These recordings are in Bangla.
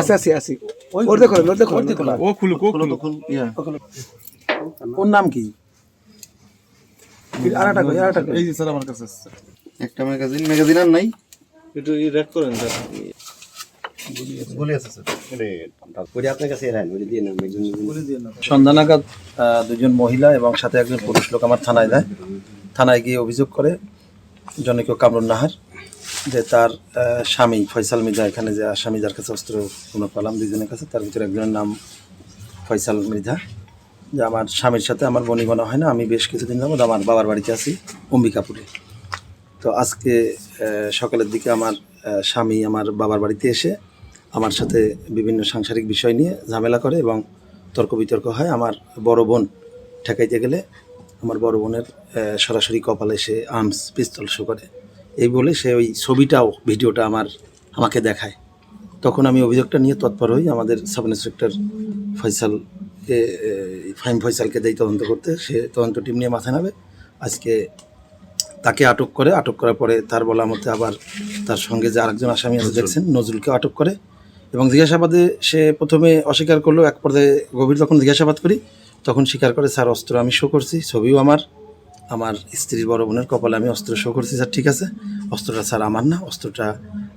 আছে আছে আছে। ওর দেখো ওর দেখো ও খুলুক ও খুলুক। ওর নাম কি? আর একটা কই আর একটা কই? এই যে স্যার আমার কাছে আছে একটা ম্যাগাজিন ম্যাগাজিন আর নাই? একটু রেড করেন স্যার। বলে আছে স্যার সন্ধ্যা নাগাদ দুজন মহিলা এবং সাথে একজন পুরুষ লোক আমার থানায় দেয় থানায় গিয়ে অভিযোগ করে জনৈক কামরুন নাহার। যে তার স্বামী, ফয়সাল মির্জা, এখানে যে আসামি যার কাছে অস্ত্র কোনো পেলাম দুজনের কাছে, তার ভিতরে একজনের নাম ফয়সাল মির্জা। যে আমার স্বামীর সাথে আমার বনিবনা হয় না, আমি বেশ কিছুদিন যাবত আমার বাবার বাড়িতে আছি, অম্বিকাপুরে। তো আজকে সকালের দিকে আমার স্বামী আমার বাবার বাড়িতে এসে আমার সাথে বিভিন্ন সাংসারিক বিষয় নিয়ে ঝামেলা করে এবং তর্ক বিতর্ক হয়। আমার বড় বোন ঠেকাইতে গেলে, আমার বড় বোনের সরাসরি কপালে সে আর্মস পিস্তল শো করে। এই বলে সে ওই ছবিটাও ভিডিওটা আমার আমাকে দেখায়। তখন আমি অভিযোগটা নিয়ে তৎপর হই আমাদের সাব ইন্সপেক্টর ফয়সালকে এ, ফাহিম ফয়সালকে দেয় তদন্ত করতে। সে তদন্ত টিম নিয়ে মাথায় নাবে আজকে তাকে আটক করে আটক করার পরে তার বলা মতে আবার তার সঙ্গে যে আরেকজন আসামি আছে দেখছেন? নজরুলকে আটক করে এবং জিজ্ঞাসাবাদে সে প্রথমে অস্বীকার করল এক পর্যায়ে গভীর যখন জিজ্ঞাসাবাদ করি তখন স্বীকার করে স্যার অস্ত্র আমি শো করছি ছবিও আমার। আমার স্ত্রীর বড় বোনের কপালে আমি অস্ত্র শো করছি, স্যার, ঠিক আছে? অস্ত্রটা, স্যার, আমার না, অস্ত্রটা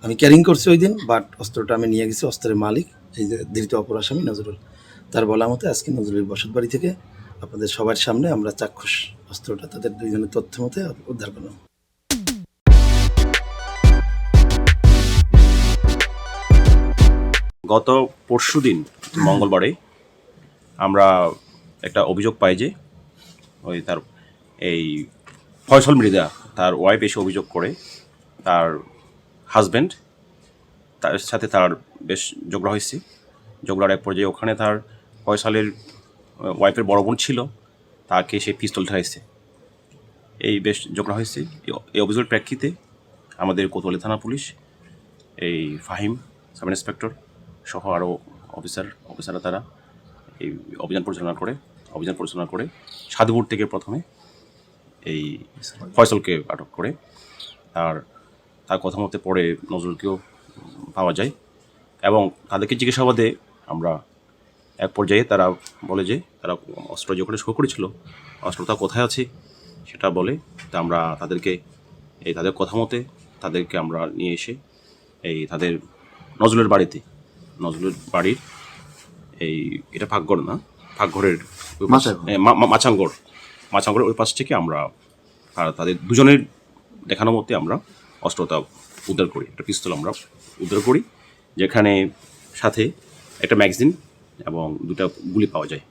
আমি ক্যারিং করছি ওই দিন বাট অস্ত্রটা আমি নিয়ে গেছি অস্ত্রের মালিক, এই ধৃত অপর আসামি নজরুল। তার বলা মতে আজকে নজরুলের বসত বাড়ি থেকে আপনাদের সবার সামনে আমরা চাক্ষুষ অস্ত্রটা তাদের দুইজনের তথ্য মতে উদ্ধার করলাম। গত পরশুদিন মঙ্গলবারে, আমরা একটা অভিযোগ পাই যে ওই তার এই ফয়সল মৃদা তার ওয়াইফ এসে অভিযোগ করে তার হাজব্যান্ড তার সাথে তার বেশ ঝগড়া হয়েছে। ঝগড়ার এক পর্যায়ে ওখানে তার ফয়সালের ওয়াইফের বড় বোন ছিল, তাকে সে পিস্তল ঠাইছে এই বেশ ঝগড়া হয়েছে। এই- অভিযোগের প্রেক্ষিতে আমাদের কোতোয়ালি থানা পুলিশ, এই ফাহিম, সাব ইন্সপেক্টর সহ আরও অফিসার, অফিসাররা তারা এই অভিযান পরিচালনা করে, অভিযান পরিচালনা করে সাধুপুর থেকে প্রথমে এই ফয়সলকে আটক করে। তার তার কথা মতে পরে নজরুলকেও পাওয়া যায় এবং তাদেরকে জিজ্ঞাসাবাদে আমরা এক পর্যায়ে তারা বলে যে তারা অস্ত্র যখন শো করেছিল অস্ত্রটা কোথায় আছে সেটা বলে তা আমরা তাদেরকে এই তাদের কথা মতে তাদেরকে আমরা নিয়ে এসে এই তাদের নজরুলের বাড়িতে নজরুলের বাড়ির এই এটা ভাগঘর না ভাগঘরের ওই পাশ- মাচাঘর। এ, মা- মা- মাচাঙ্গর মাচাঙ্গরের ওই পাশ থেকে আমরা তাদের দুজনের দেখানো মতে আমরা অস্ত্রতা উদ্ধার করি একটা পিস্তল আমরা উদ্ধার করি যেখানে সাথে একটা ম্যাগজিন এবং দুটা গুলি পাওয়া যায়